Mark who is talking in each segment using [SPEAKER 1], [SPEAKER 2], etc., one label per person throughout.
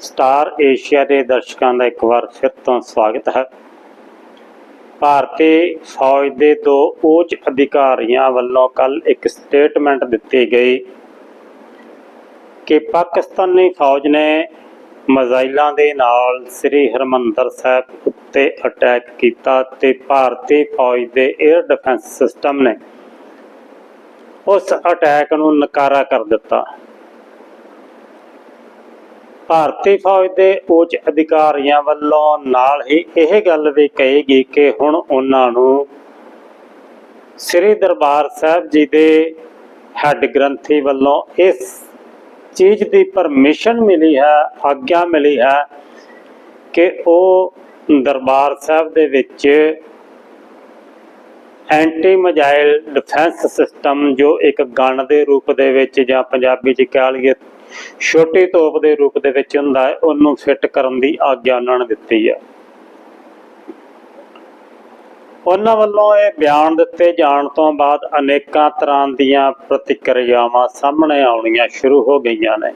[SPEAKER 1] Star Asia ਦੇ ਦਰਸ਼ਕਾਂ ਦਾ ਇੱਕ ਵਾਰ ਫਿਰ ਤੋਂ ਸਵਾਗਤ ਹੈ। ਭਾਰਤੀ ਫੌਜ ਦੇ ਦੋ ਉੱਚ ਅਧਿਕਾਰੀਆਂ ਵੱਲੋਂ ਕੱਲ ਇੱਕ ਸਟੇਟਮੈਂਟ ਦਿੱਤੀ ਗਈ ਕਿ ਪਾਕਿਸਤਾਨੀ ਫੌਜ ਨੇ ਮਜ਼ਾਈਲਾਂ ਦੇ ਨਾਲ ਸ੍ਰੀ ਹਰਮੰਦਰ ਸਾਹਿਬ ਉੱਤੇ ਅਟੈਕ ਕੀਤਾ ਤੇ ਭਾਰਤੀ ਫੌਜ ਦੇ 에ਅਰ ਡਿਫੈਂਸ ਸਿਸਟਮ ਨੇ ਉਸ ਅਟੈਕ ਨੂੰ ਨਕਾਰਾ ਕਰ ਦਿੱਤਾ। ਭਾਰਤੀ ਫੌਜ ਦੇ ਉੱਚ ਅਧਿਕਾਰੀਆਂ ਵੱਲੋਂ ਨਾਲ ਹੀ ਇਹ ਗੱਲ ਵੀ ਕਹੀ ਗਈ ਕਿ ਹੁਣ ਉਹਨਾਂ ਨੂੰ ਸ੍ਰੀ ਦਰਬਾਰ ਸਾਹਿਬ ਜੀ ਦੇ ਹੈੱਡ ਗ੍ਰੰਥੀ ਵੱਲੋਂ ਇਸ ਚੀਜ਼ ਦੀ ਪਰਮਿਸ਼ਨ ਮਿਲੀ ਹੈ, ਆਗਿਆ ਮਿਲੀ ਹੈ ਕਿ ਉਹ ਦਰਬਾਰ ਸਾਹਿਬ ਦੇ ਵਿੱਚ ਐਂਟੀ ਮਜਾਇਲ ਡਿਫੈਂਸ ਸਿਸਟਮ ਜੋ ਇੱਕ ਗਨ ਦੇ ਰੂਪ ਦੇ ਵਿੱਚ ਜਾਂ ਪੰਜਾਬੀ ਚ ਕਹਿ ਲਈਏ ਛੋਟੀ ਤੋਪ ਦੇ ਰੂਪ ਦੇ ਵਿੱਚ ਹੁੰਦਾ ਹੈ, ਉਹਨੂੰ ਫਿੱਟ ਕਰਨ ਦੀ ਆਗਿਆ ਉਹਨਾਂ ਨੇ ਦਿੱਤੀ ਹੈ। ਉਹਨਾਂ ਵੱਲੋਂ ਇਹ ਬਿਆਨ ਦਿੱਤੇ ਜਾਣ ਤੋਂ ਬਾਅਦ ਅਨੇਕਾਂ ਤਰ੍ਹਾਂ ਦੀਆਂ ਪ੍ਰਤੀਕਿਰਿਆਵਾਂ ਸਾਹਮਣੇ ਆਉਣੀਆਂ ਸ਼ੁਰੂ ਹੋ ਗਈਆਂ ਨੇ।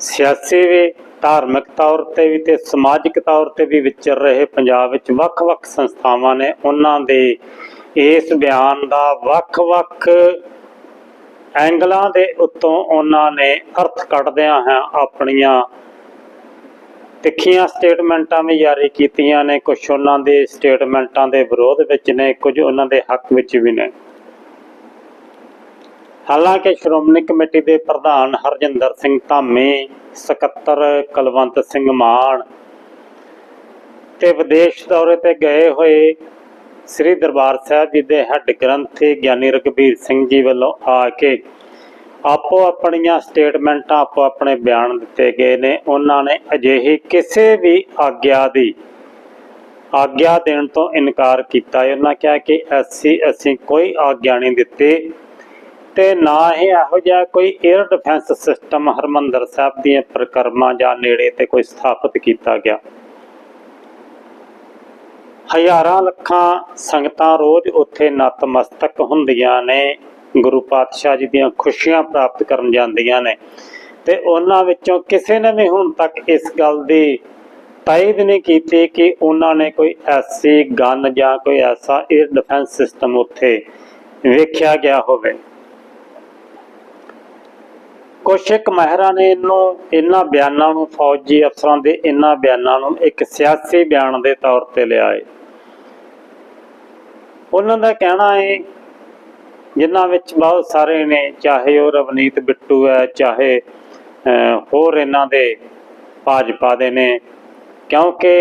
[SPEAKER 1] ਸਿਆਸੀ ਵੀ, ਧਾਰਮਿਕ ਤੌਰ ਤੇ ਵੀ ਤੇ ਸਮਾਜਿਕ ਤੌਰ ਤੇ ਵੀ ਵਿਚਰ ਰਹੇ ਪੰਜਾਬ ਵਿੱਚ ਵੱਖ-ਵੱਖ ਸੰਸਥਾਵਾਂ ਨੇ ਉਹਨਾਂ ਦੇ ਇਸ ਬਿਆਨ ਦਾ ਵੱਖ-ਵੱਖ ਐਂਗਲਾਂ ਦੇ ਉੱਤੋਂ ਉਹਨਾਂ ਨੇ ਅਰਥ ਕੱਢਦਿਆਂ ਹੈ ਆਪਣੀਆਂ ਤਿੱਖੀਆਂ ਸਟੇਟਮੈਂਟਾਂ ਵੀ ਜਾਰੀ ਕੀਤੀਆਂ ਨੇ ਕੁਝ ਉਹਨਾਂ ਦੇ ਸਟੇਟਮੈਂਟਾਂ ਦੇ ਵਿਰੋਧ ਵਿੱਚ ਨੇ, ਕੁਝ ਉਹਨਾਂ ਦੇ ਹੱਕ ਵਿੱਚ ਵੀ ਨੇ। ਹਾਲਾਂਕਿ ਸ਼੍ਰੋਮਣੀ ਕਮੇਟੀ ਦੇ ਪ੍ਰਧਾਨ ਹਰਜਿੰਦਰ ਸਿੰਘ ਧਾਮੀ, ਸਕੱਤਰ ਕੁਲਵੰਤ ਸਿੰਘ ਮਾਨ ਤੇ ਵਿਦੇਸ਼ ਦੌਰੇ ਤੇ ਗਏ ਹੋਏ ਸ੍ਰੀ ਦਰਬਾਰ ਸਾਹਿਬ ਜੀ ਦੇ ਹੈੱਡ ਗ੍ਰੰਥੀ ਗਿਆਨੀ ਰਘਬੀਰ ਸਿੰਘ ਜੀ ਵੱਲੋਂ ਆ ਕੇ ਆਪੋ ਆਪਣੀਆਂ ਸਟੇਟਮੈਂਟਾਂ ਆਪੋ ਆਪਣੇ ਬਿਆਨ ਦਿੱਤੇ ਗਏ ਨੇ, ਉਹਨਾਂ ਨੇ ਅਜਿਹੀ ਕਿਸੇ ਵੀ ਆਗਿਆ ਦੀ ਆਗਿਆ ਦੇਣ ਤੋਂ ਇਨਕਾਰ ਕੀਤਾ। ਹੈ ਉਹਨਾਂ ਕਿਹਾ ਕਿ ਅਸੀਂ ਅਸੀਂ ਕੋਈ ਆਗਿਆ ਨਹੀਂ ਦਿੱਤੀ ਤੇ ਨਾ ਹੀ ਇਹੋ ਜਿਹਾ ਕੋਈ air defence system Harmandar Sahib ਦੀਆਂ ਪ੍ਰਕਰਮਾਂ ਜਾਂ ਨੇੜੇ ਤੇ ਕੋਈ ਸਥਾਪਿਤ ਕੀਤਾ ਗਿਆ। ਹਜ਼ਾਰਾਂ ਲੱਖਾਂ ਸੰਗਤਾਂ ਰੋਜ਼ ਉੱਥੇ ਨਤਮਸਤਕ ਹੁੰਦੀਆਂ ਨੇ। ਗੁਰੂ ਪਾਤਸ਼ਾਹ ਜੀ ਦੀਆਂ ਖੁਸ਼ੀਆਂ ਪ੍ਰਾਪਤ ਕਰਨ ਜਾਂਦੀਆਂ ਨੇ। ਤੇ ਉਹਨਾਂ ਵਿੱਚੋਂ ਕਿਸੇ ਨੇ ਵੀ ਹੁਣ ਤੱਕ ਇਸ ਗੱਲ ਦੀ ਤਾਇਦ ਨਹੀਂ ਕੀਤੀ ਕਿ ਉਹਨਾਂ ਨੇ ਕੋਈ ਐਸੀ ਗਨ ਜਾਂ ਕੋਈ ਐਸਾ 에ਅਰ ਡਿਫੈਂਸ ਸਿਸਟਮ ਉੱਥੇ ਵੇਖਿਆ ਗਿਆ ਹੋਵੇ। ਕੁਛ ਇੱਕ ਮਹਿਰਾਂ ਨੇ ਇਹਨੂੰ, ਇਹਨਾਂ ਬਿਆਨਾਂ ਨੂੰ, ਫੌਜੀ ਅਫਸਰਾਂ ਦੇ ਇਹਨਾਂ ਬਿਆਨਾਂ ਨੂੰ ਇੱਕ ਸਿਆਸੀ ਬਿਆਨ ਦੇ ਤੌਰ ਤੇ ਲਿਆ ਹੈ ਉਹਨਾਂ ਦਾ ਕਹਿਣਾ ਹੈ ਜਿਨ੍ਹਾਂ ਵਿੱਚ ਬਹੁਤ ਸਾਰੇ ਨੇ, ਚਾਹੇ ਉਹ ਰਵਨੀਤ ਬਿੱਟੂ ਹੈ, ਚਾਹੇ ਹੋਰ ਇਹਨਾਂ ਦੇ ਭਾਜਪਾ ਦੇ ਨੇ। ਕਿਉਂਕਿ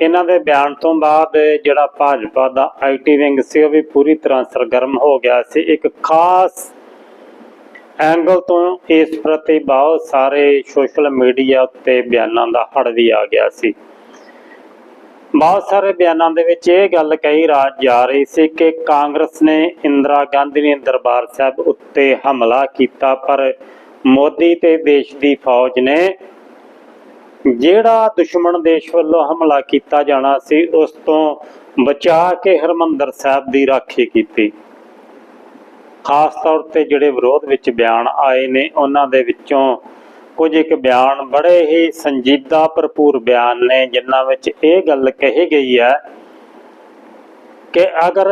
[SPEAKER 1] ਇਹਨਾਂ ਦੇ ਬਿਆਨ ਤੋਂ ਬਾਅਦ ਜਿਹੜਾ ਭਾਜਪਾ ਦਾ ਆਈਟੀ ਵਿੰਗ ਸੀ, ਉਹ ਵੀ ਪੂਰੀ ਤਰ੍ਹਾਂ ਸਰਗਰਮ ਹੋ ਗਿਆ ਸੀ। ਇੱਕ ਖਾਸ ਐਂਗਲ ਤੋਂ ਇਸ ਪ੍ਰਤੀ ਬਹੁਤ ਸਾਰੇ ਸੋਸ਼ਲ ਮੀਡੀਆ ਉੱਤੇ ਬਿਆਨਾਂ ਦਾ ਹੜ ਵੀ ਆ ਗਿਆ ਸੀ। ਬਹੁਤ ਸਾਰੇ ਬਿਆਨਾਂ ਦੇ ਵਿੱਚ ਇਹ ਗੱਲ ਕਹੀ ਰਾਜ ਜਾ ਰਹੀ ਸੀ ਕਿ ਕਾਂਗਰਸ ਨੇ ਇੰਦਰਾ ਗਾਂਧੀ ਨੇ ਦਰਬਾਰ ਸਾਹਿਬ ਉੱਤੇ ਹਮਲਾ ਕੀਤਾ, ਪਰ ਮੋਦੀ ਤੇ ਦੇਸ਼ ਦੀ ਫੌਜ ਨੇ ਜਿਹੜਾ ਦੁਸ਼ਮਣ ਦੇਸ਼ ਵੱਲੋਂ ਹਮਲਾ ਕੀਤਾ ਜਾਣਾ ਸੀ, ਉਸ ਤੋਂ ਬਚਾ ਕੇ ਹਰਮੰਦਰ ਸਾਹਿਬ ਦੀ ਰਾਖੀ ਕੀਤੀ। ਖਾਸ ਤੌਰ ਤੇ ਜਿਹੜੇ ਵਿਰੋਧ ਵਿੱਚ ਬਿਆਨ ਆਏ ਨੇ, ਉਹਨਾਂ ਦੇ ਵਿੱਚੋਂ ਕੁਝ ਇੱਕ ਬਿਆਨ ਬੜੇ ਹੀ ਸੰਜੀਦਾ ਭਰਪੂਰ ਬਿਆਨ ਨੇ, ਜਿਨ੍ਹਾਂ ਵਿੱਚ ਇਹ ਗੱਲ ਕਹੀ ਗਈ ਹੈ ਕਿ ਅਗਰ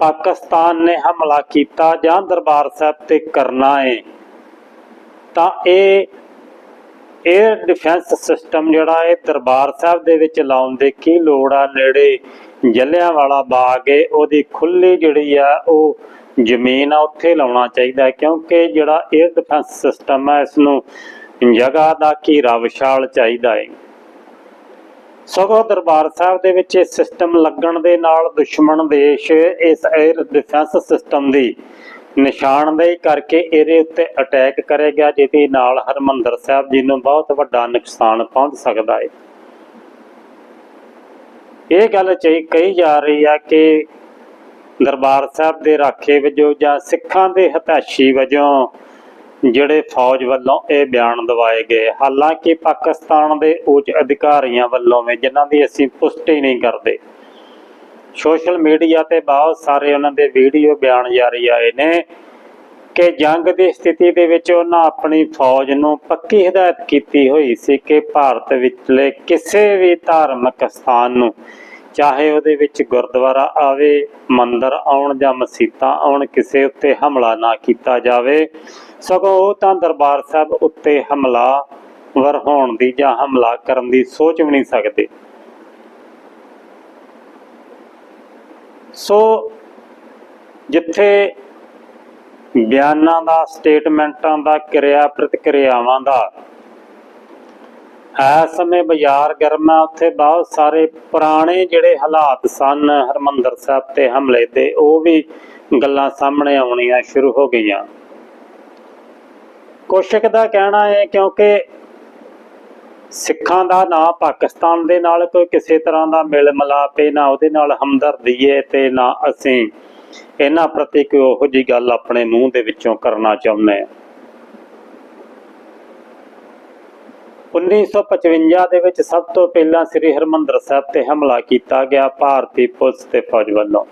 [SPEAKER 1] ਪਾਕਿਸਤਾਨ ਨੇ ਹਮਲਾ ਕੀਤਾ ਜਾਂ ਦਰਬਾਰ ਸਾਹਿਬ ਤੇ ਕਰਨਾ ਹੈ ਤਾਂ ਇਹ 에ਅਰ ਡਿਫੈਂਸ ਸਿਸਟਮ ਜਿਹੜਾ ਇਹ ਦਰਬਾਰ ਸਾਹਿਬ ਦੇ ਵਿੱਚ ਲਾਉਣ ਦੇ ਕੀ ਲੋੜ ਆ? ਨੇੜੇ ਜਲਿਆਂਵਾਲਾ ਬਾਗ ਏ, ਉਹਦੀ ਖੁੱਲੀ ਜਿਹੜੀ ਆ, ਉਹ ਜ਼ਮੀਨ ਆ, ਉੱਥੇ ਲਾਉਣਾ ਚਾਹੀਦਾ ਕਿਉਂਕਿ ਜਿਹੜਾ 에ਅਰ ਡਿਫੈਂਸ ਸਿਸਟਮ ਹੈ ਇਸ ਨੂੰ ਜਗ੍ਹਾ ਦਾ ਘੇਰਾ ਵਿਸ਼ਾਲ ਚਾਹੀਦਾ ਹੈ ਸਗੋਂ ਦਰਬਾਰ ਸਾਹਿਬ ਦੇ ਵਿੱਚ ਇਹ ਸਿਸਟਮ ਲੱਗਣ ਦੇ ਨਾਲ ਦੁਸ਼ਮਣ ਦੇਸ਼ ਇਸ 에ਅਰ ਡਿਫੈਂਸ ਸਿਸਟਮ ਦੀ ਨਿਸ਼ਾਨਦੇਹੀ ਕਰਕੇ ਇਹਦੇ ਉੱਤੇ ਅਟੈਕ ਕਰੇਗਾ ਜਿਹਦੇ ਨਾਲ ਹਰਮੰਦਰ ਸਾਹਿਬ ਜੀ ਨੂੰ ਬਹੁਤ ਵੱਡਾ ਨੁਕਸਾਨ ਪਹੁੰਚ ਸਕਦਾ ਹੈ ਇਹ ਗੱਲ ਚਈ ਕਹੀ ਜਾ ਰਹੀ ਆ ਕਿ ਦਰਬਾਰ ਸਾਹਿਬ ਦੇ ਰਾਖੇ ਵਜੋਂ ਜਾਂ ਸਿੱਖਾਂ ਦੇ ਹਤਾਸ਼ੀ ਵਜੋਂ ਜਿਹੜੇ ਫੌਜ ਵੱਲੋਂ ਇਹ ਬਿਆਨ ਦਵਾਏ ਗਏ। ਹਾਲਾਂਕਿ ਪਾਕਿਸਤਾਨ ਦੇ ਉੱਚ ਅਧਿਕਾਰੀਆਂ ਵੱਲੋਂ ਵੀ ਜਿਨ੍ਹਾਂ ਦੀ ਅਸੀਂ ਪੁਸ਼ਟੀ ਨਹੀਂ ਕਰਦੇ, ਸੋਸ਼ਲ ਮੀਡੀਆ ਤੇ ਬਹੁਤ ਸਾਰੇ ਉਹਨਾਂ ਦੇ ਵੀਡੀਓ ਬਿਆਨ ਜਾਰੀ ਆਏ ਨੇ ਕਿ ਜੰਗ ਦੀ ਸਥਿਤੀ ਦੇ ਵਿੱਚ ਉਹਨਾਂ ਆਪਣੀ ਫੌਜ ਨੂੰ ਪੱਕੀ ਹਦਾਇਤ ਕੀਤੀ ਹੋਈ ਸੀ ਕਿ ਭਾਰਤ ਵਿਚਲੇ ਕਿਸੇ ਵੀ ਧਾਰਮਿਕ ਸਥਾਨ ਨੂੰ ਚਾਹੇ ਉਹਦੇ ਵਿੱਚ ਗੁਰਦੁਆਰਾ ਆਵੇ, ਮੰਦਿਰ ਆਉਣ ਜਾਂ ਮਸਜਿਦਾਂ ਆਉਣ, ਕਿਸੇ ਉੱਤੇ ਹਮਲਾ ਨਾ ਕੀਤਾ ਜਾਵੇ, ਸਗੋਂ ਉਹ ਤਾਂ ਦਰਬਾਰ ਸਾਹਿਬ ਉੱਤੇ ਹਮਲਾ ਵਰ ਹੋਣ ਦੀ ਜਾਂ ਹਮਲਾ ਕਰਨ ਦੀ ਸੋਚ ਵੀ ਨਹੀਂ ਸਕਦੇ। ਸੋ ਜਿੱਥੇ ਬਿਆਨਾਂ ਦਾ, ਸਟੇਟਮੈਂਟਾਂ ਦਾ ਕਿਰਿਆ ਪ੍ਰਤੀਕਿਰਿਆਵਾਂ ਦਾ ਇਸ ਸਮੇਂ ਬਾਜ਼ਾਰ ਗਰਮ ਹੈ, ਉੱਥੇ ਬਹੁਤ ਸਾਰੇ ਪੁਰਾਣੇ ਜਿਹੜੇ ਹਾਲਾਤ ਸਨ ਹਰਮੰਦਰ ਸਾਹਿਬ ਤੇ ਹਮਲੇ ਤੇ, ਉਹ ਵੀ ਗੱਲਾਂ ਸਾਹਮਣੇ ਆਉਣੀਆਂ ਸ਼ੁਰੂ ਹੋ ਗਈਆਂ। ਕੋਸ਼ਿਕ ਦਾ ਕਹਿਣਾ ਹੈ ਕਿਉਂਕਿ ਸਿੱਖਾਂ ਦਾ ਨਾ ਪਾਕਿਸਤਾਨ ਦੇ ਨਾਲ ਕੋਈ ਕਿਸੇ ਤਰ੍ਹਾਂ ਦਾ ਮਿਲ ਮਿਲਾਪ ਹੈ, ਨਾ ਉਹਦੇ ਨਾਲ ਹਮਦਰਦੀ ਹੈ ਤੇ ਨਾ ਅਸੀਂ ਇਹਨਾਂ ਪ੍ਰਤੀ ਕੋਈ ਉਹੋ ਜੀ ਗੱਲ ਆਪਣੇ ਮੂੰਹ ਦੇ ਵਿੱਚੋਂ ਕਰਨਾ ਚਾਹੁੰਦੇ ਹਾਂ। 1955 ਦੇ ਵਿੱਚ ਸਭ ਤੋਂ ਪਹਿਲਾਂ ਸ੍ਰੀ ਹਰਮੰਦਰ ਸਾਹਿਬ ਤੇ ਹਮਲਾ ਕੀਤਾ ਗਿਆ ਭਾਰਤੀ ਪੁਲਿਸ ਤੇ ਫੌਜ ਵੱਲੋਂ।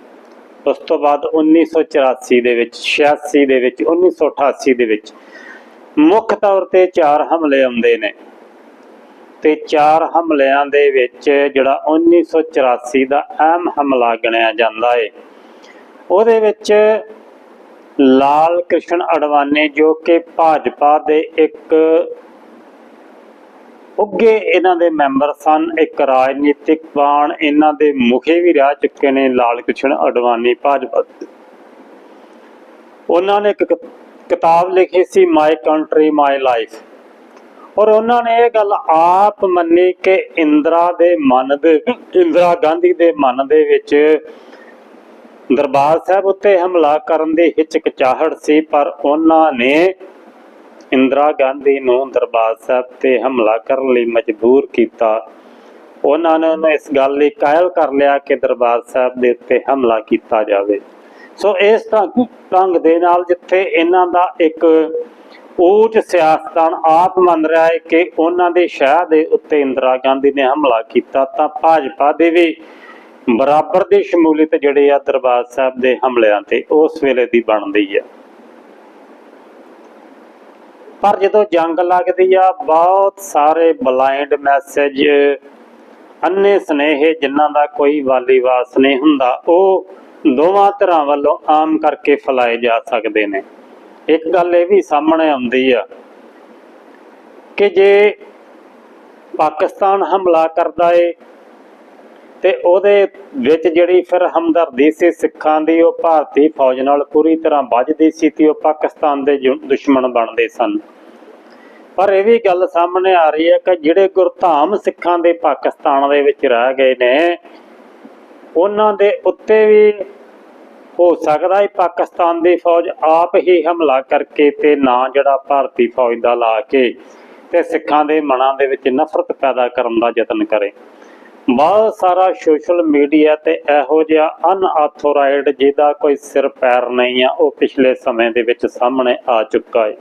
[SPEAKER 1] ਉਸ ਤੋਂ ਬਾਅਦ 1984 ਦੇ ਵਿੱਚ 86 ਦੇ ਵਿੱਚ 1988 ਦੇ ਵਿੱਚ ਮੁੱਖ ਤੌਰ ਤੇ ਚਾਰ ਹਮਲੇ ਆਉਂਦੇ ਨੇ। ਤੇ ਚਾਰ ਹਮਲਿਆਂ ਦੇ ਵਿੱਚ ਜਿਹੜਾ 1984 ਦਾ ਅਹਿਮ ਹਮਲਾ ਗਿਣਿਆ ਜਾਂਦਾ ਹੈ ਉਹਦੇ ਵਿੱਚ ਲਾਲ ਕ੍ਰਿਸ਼ਨ ਅਡਵਾਨੀ ਜੋ ਕਿ ਭਾਜਪਾ ਦੇ ਇੱਕ ਉੱਗੇ ਇਹਨਾਂ ਦੇ ਮੈਂਬਰ ਸਨ। ਇੱਕ ਰਾਜਨੀਤਿਕ ਇਹਨਾਂ ਦੇ ਮੁਖੀ ਵੀ ਰਹਿ ਚੁੱਕੇ ਨੇ, ਲਾਲ ਕ੍ਰਿਸ਼ਨ ਅਡਵਾਨੀ, ਭਾਜਪਾ ਉਹਨਾਂ ਨੇ ਇੱਕ ਕਿਤਾਬ ਲਿਖੀ ਸੀ ਮਾਈ ਕੰਟਰੀ ਮਾਈ ਲਾਈਫ ਔਰ ਉਹਨਾਂ ਨੇ ਇਹ ਗੱਲ ਆਪ ਮੰਨੀ ਕਿ ਇੰਦਰਾ ਦੇ ਮਨ ਦੇ, ਇੰਦਰਾ ਗਾਂਧੀ ਦੇ ਮਨ ਦੇ ਵਿੱਚ ਦਰਬਾਰ ਸਾਹਿਬ ਉੱਤੇ ਹਮਲਾ ਕਰਨ ਦੀ ਹਿਚਕਚਾਹਟ ਸੀ, ਪਰ ਉਹਨਾਂ ਨੇ ਇੰਦਰਾ ਗਾਂਧੀ ਨੂੰ ਦਰਬਾਰ ਸਾਹਿਬ ਤੇ ਹਮਲਾ ਕਰਨ ਲਈ ਮਜਬੂਰ ਕੀਤਾ। ਉਹਨਾਂ ਨੇ ਇਸ ਗੱਲ ਲਈ ਕਾਇਲ ਕਰ ਲਿਆ ਕਿ ਦਰਬਾਰ ਸਾਹਿਬ ਦੇ ਉੱਤੇ ਹਮਲਾ ਕੀਤਾ ਜਾਵੇ। ਸੋ ਇਸ ਢੰਗ ਦੇ ਨਾਲ ਜਿੱਥੇ ਇਹਨਾਂ ਦਾ ਇੱਕ ਉੱਚ ਸਿਆਸਤਦਾਨ ਆਪ ਮੰਨ ਰਿਹਾ ਹੈ ਕਿ ਉਹਨਾਂ ਦੇ ਸ਼ਹਿਰ ਦੇ ਉੱਤੇ ਇੰਦਰਾ ਗਾਂਧੀ ਨੇ ਹਮਲਾ ਕੀਤਾ, ਤਾਂ ਭਾਜਪਾ ਦੇ ਵੀ ਬਰਾਬਰ ਦੀ ਸ਼ਮੂਲੀਅਤ ਜਿਹੜੇ ਆ ਦਰਬਾਰ ਸਾਹਿਬ ਦੇ ਹਮਲਿਆਂ ਤੇ ਉਸ ਵੇਲੇ ਦੀ ਬਣਦੀ ਹੈ। ਪਰ ਜਦੋਂ ਜੰਗ ਲੱਗਦੀ ਆ, ਬਹੁਤ ਸਾਰੇ ਬਲਾਈਂਡ ਮੈਸੇਜ ਅੰਨੇ ਸਨੇਹ ਜਿਨ੍ਹਾਂ ਦਾ ਕੋਈ ਵਾਲੀ ਵਾਸ ਨਹੀਂ ਹੁੰਦਾ, ਉਹ ਦੋਵਾਂ ਧਿਰਾਂ ਵੱਲੋਂ ਆਮ ਕਰਕੇ ਫੈਲਾਏ ਜਾ ਸਕਦੇ ਨੇ। ਇੱਕ ਗੱਲ ਇਹ ਵੀ ਸਾਹਮਣੇ ਆਉਂਦੀ ਆ ਕਿ ਜੇ ਪਾਕਿਸਤਾਨ ਹਮਲਾ ਕਰਦਾ ਏ ਤੇ ਉਹਦੇ ਵਿੱਚ ਜਿਹੜੀ ਫਿਰ ਹਮਦਰਦੀ ਸੀ ਸਿੱਖਾਂ ਦੀ, ਉਹ ਭਾਰਤੀ ਫੌਜ ਨਾਲ ਪੂਰੀ ਤਰ੍ਹਾਂ ਵੱਜਦੀ ਸੀ ਤੇ ਉਹ ਪਾਕਿਸਤਾਨ ਦੇ ਦੁਸ਼ਮਣ ਬਣਦੇ ਸਨ। ਪਰ ਇਹ ਵੀ ਗੱਲ ਸਾਹਮਣੇ ਆ ਰਹੀ ਹੈ ਕਿ ਜਿਹੜੇ ਗੁਰਧਾਮ ਸਿੱਖਾਂ ਦੇ ਪਾਕਿਸਤਾਨ ਦੇ ਵਿੱਚ ਰਹਿ ਗਏ ਨੇ, ਉਹਨਾਂ ਦੇ ਉੱਤੇ ਵੀ ਹੋ ਸਕਦਾ ਹੈ ਪਾਕਿਸਤਾਨ ਦੀ ਫੌਜ ਆਪ ਹੀ ਹਮਲਾ ਕਰਕੇ ਤੇ ਨਾ ਜਿਹੜਾ ਭਾਰਤੀ ਫੌਜ ਦਾ ਲਾ ਕੇ ਤੇ ਸਿੱਖਾਂ ਦੇ ਮਨਾਂ ਦੇ ਵਿੱਚ ਨਫ਼ਰਤ ਪੈਦਾ ਕਰਨ ਦਾ ਯਤਨ ਕਰੇ। ਬਹੁਤ ਸਾਰਾ ਸੋਸ਼ਲ ਮੀਡੀਆ ਤੇ ਇਹੋ ਜਿਹਾ ਅਨਆਥੋਰਾਈਜ਼ਡ ਜਿਹਦਾ ਕੋਈ ਸਿਰ ਪੈਰ ਨਹੀਂ ਆ, ਉਹ ਪਿਛਲੇ ਸਮੇਂ ਦੇ ਵਿੱਚ ਸਾਹਮਣੇ ਆ ਚੁੱਕਾ ਹੈ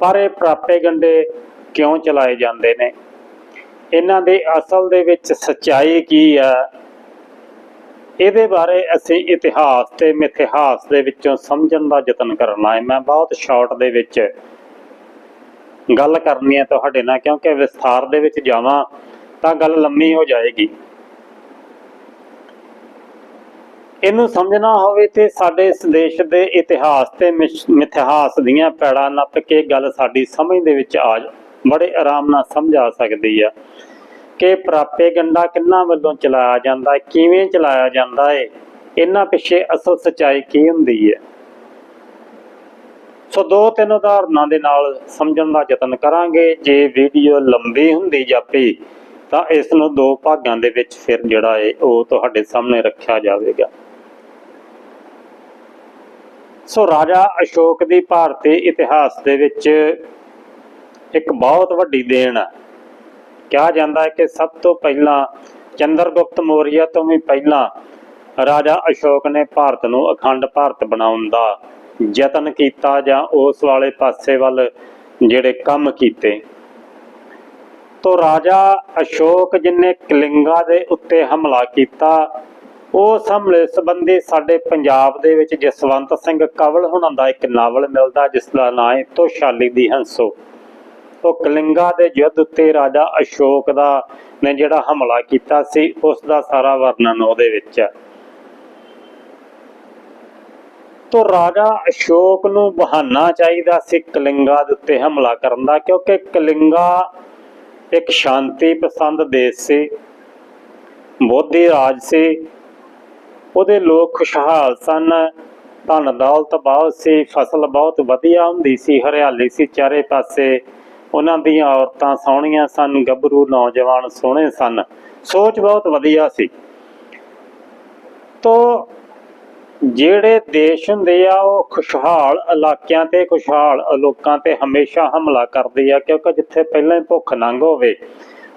[SPEAKER 1] ਪਰ ਇਹ ਪ੍ਰਾਪੇਗੰਡੇ ਕਿਉਂ ਚਲਾਏ ਜਾਂਦੇ ਨੇ? ਇਹਨਾਂ ਦੇ ਅਸਲ ਦੇ ਵਿੱਚ ਸਚਾਈ ਕੀ ਆ? ਇਹਦੇ ਬਾਰੇ ਅਸੀਂ ਇਤਿਹਾਸ ਤੇ ਮਿਥਿਹਾਸ ਦੇ ਵਿੱਚੋਂ ਸਮਝਣ ਦਾ ਯਤਨ ਕਰਨਾ ਹੈ ਮੈਂ ਬਹੁਤ ਸ਼ਾਰਟ ਦੇ ਵਿੱਚ ਗੱਲ ਕਰਨੀ ਹੈ ਤੁਹਾਡੇ ਨਾਲ, ਕਿਉਂਕਿ ਵਿਸਥਾਰ ਦੇ ਵਿੱਚ ਜਾਵਾਂ ਤਾਂ ਗੱਲ ਲੰਮੀ ਹੋ ਜਾਏਗੀ। ਇਹਨੂੰ ਸਮਝਣਾ ਹੋਵੇ ਤੇ ਸਾਡੇ ਇਸ ਦੇਸ਼ ਦੇ ਇਤਿਹਾਸ ਤੇ ਮਿਥਿਹਾਸ ਦੀਆਂ ਪੈੜਾਂ ਨੱਪ ਕੇ ਗੱਲ ਸਾਡੀ ਸਮਝ ਦੇ ਵਿੱਚ ਆ ਬੜੇ ਆਰਾਮ ਨਾਲ ਸਮਝ ਆ ਸਕਦੀ ਆ ਕਿ ਪ੍ਰਾਪੇਗੰਡਾ ਕਿੰਨਾ ਵੱਲੋਂ ਚਲਾਇਆ ਜਾਂਦਾ, ਕਿਵੇਂ ਚਲਾਇਆ ਜਾਂਦਾ ਹੈ ਇਹਨਾਂ ਪਿੱਛੇ ਅਸਲ ਸਚਾਈ ਕੀ ਹੁੰਦੀ ਹੈ ਸੋ ਦੋ ਤਿੰਨ ਉਦਾਹਰਨਾਂ ਦੇ ਨਾਲ ਸਮਝਣ ਦਾ ਯਤਨ ਕਰਾਂਗੇ। ਜੇ ਵੀਡੀਓ ਲੰਬੀ ਹੁੰਦੀ ਜਾਪੀ, ਤਾਂ ਇਸ ਨੂੰ ਦੋ ਭਾਗਾਂ ਦੇ ਵਿੱਚ ਫਿਰ ਜਿਹੜਾ ਹੈ ਉਹ ਤੁਹਾਡੇ ਸਾਹਮਣੇ ਰੱਖਿਆ ਜਾਵੇਗਾ। ਸੋ ਰਾਜਾ ਅਸ਼ੋਕ ਦੀ ਭਾਰਤੀ ਇਤਿਹਾਸ ਦੇ ਵਿੱਚ ਇੱਕ ਬਹੁਤ ਵੱਡੀ ਦੇਣ ਹੈ ਕਿਹਾ ਜਾਂਦਾ ਹੈ ਕਿ ਸਭ ਤੋਂ ਪਹਿਲਾਂ ਚੰਦਰਗੁਪਤ ਮੌਰੀਆ ਤੋਂ ਵੀ ਪਹਿਲਾਂ ਰਾਜਾ ਅਸ਼ੋਕ ਨੇ ਭਾਰਤ ਨੂੰ ਅਖੰਡ ਭਾਰਤ ਬਣਾਉਣ ਦਾ ਯਤਨ ਕੀਤਾ ਜਾਂ ਉਸ ਵਾਲੇ ਪਾਸੇ ਵੱਲ ਜਿਹੜੇ ਕੰਮ ਕੀਤੇ। ਤੋਂ ਰਾਜਾ ਅਸ਼ੋਕ ਜਿਨੇ ਕਲਿੰਗਾ ਦੇ ਉੱਤੇ ਹਮਲਾ ਕੀਤਾ ਉਸ ਹਮਲੇ ਸੰਬੰਧੀ ਸਾਡੇ ਪੰਜਾਬ ਦੇ ਵਿੱਚ ਜਸਵੰਤ ਸਿੰਘ ਕਵਲ ਹੁਣਾਂ ਦਾ ਇੱਕ ਨਾਵਲ ਮਿਲਦਾ, ਜਿਸ ਦਾ ਨਾਂ ਹੈ ਤੋਸ਼ਾਲੀ ਦੀ ਹੰਸੋ। ਉਹ ਕਲਿੰਗਾ ਦੇ ਯੁੱਧ ਉੱਤੇ ਰਾਜਾ ਅਸ਼ੋਕ ਦਾ ਨੇ ਜਿਹੜਾ ਹਮਲਾ ਕੀਤਾ ਸੀ, ਉਸ ਦਾ ਸਾਰਾ ਵਰਣਨ ਉਹਦੇ ਵਿੱਚ ਹੈ। ਤੋ ਰਾਜਾ ਅਸ਼ੋਕ ਨੂੰ ਬਹਾਨਾ ਚਾਹੀਦਾ ਸੀ ਕਲਿੰਗਾ ਦੇ ਉੱਤੇ ਹਮਲਾ ਕਰਨ ਦਾ, ਕਿਉਂਕਿ ਕਲਿੰਗਾ ਇੱਕ ਸ਼ਾਂਤੀ ਪਸੰਦ ਦੇਸ਼ ਸੀ ਬੋਧੀ ਰਾਜ ਸੀ, ਉਹਦੇ ਲੋਕ ਖੁਸ਼ਹਾਲ ਸਨ, ਧਨ ਦੌਲਤ ਬਹੁਤ ਸੀ, ਫਸਲ ਬਹੁਤ ਵਧੀਆ ਹੁੰਦੀ ਸੀ, ਹਰਿਆਲੀ ਸੀ, ਚਾਰੇ ਪਾਸੇ ਉਹਨਾਂ ਦੀਆਂ ਔਰਤਾਂ ਸੋਹਣੀਆਂ ਸਨ, ਗੱਭਰੂ ਨੌਜਵਾਨ ਸੋਹਣੇ ਸਨ, ਸੋਚ ਬਹੁਤ ਵਧੀਆ ਸੀ। ਤੋ ਜਿਹੜੇ ਦੇਸ਼ ਹੁੰਦੇ ਆ, ਉਹ ਖੁਸ਼ਹਾਲ ਇਲਾਕਿਆਂ ਤੇ ਖੁਸ਼ਹਾਲ ਲੋਕਾਂ ਤੇ ਹਮੇਸ਼ਾ ਹਮਲਾ ਕਰਦੇ ਆ, ਕਿਉਂਕਿ ਜਿੱਥੇ ਪਹਿਲਾਂ ਹੀ ਭੁੱਖ ਨੰਗ ਹੋਵੇ,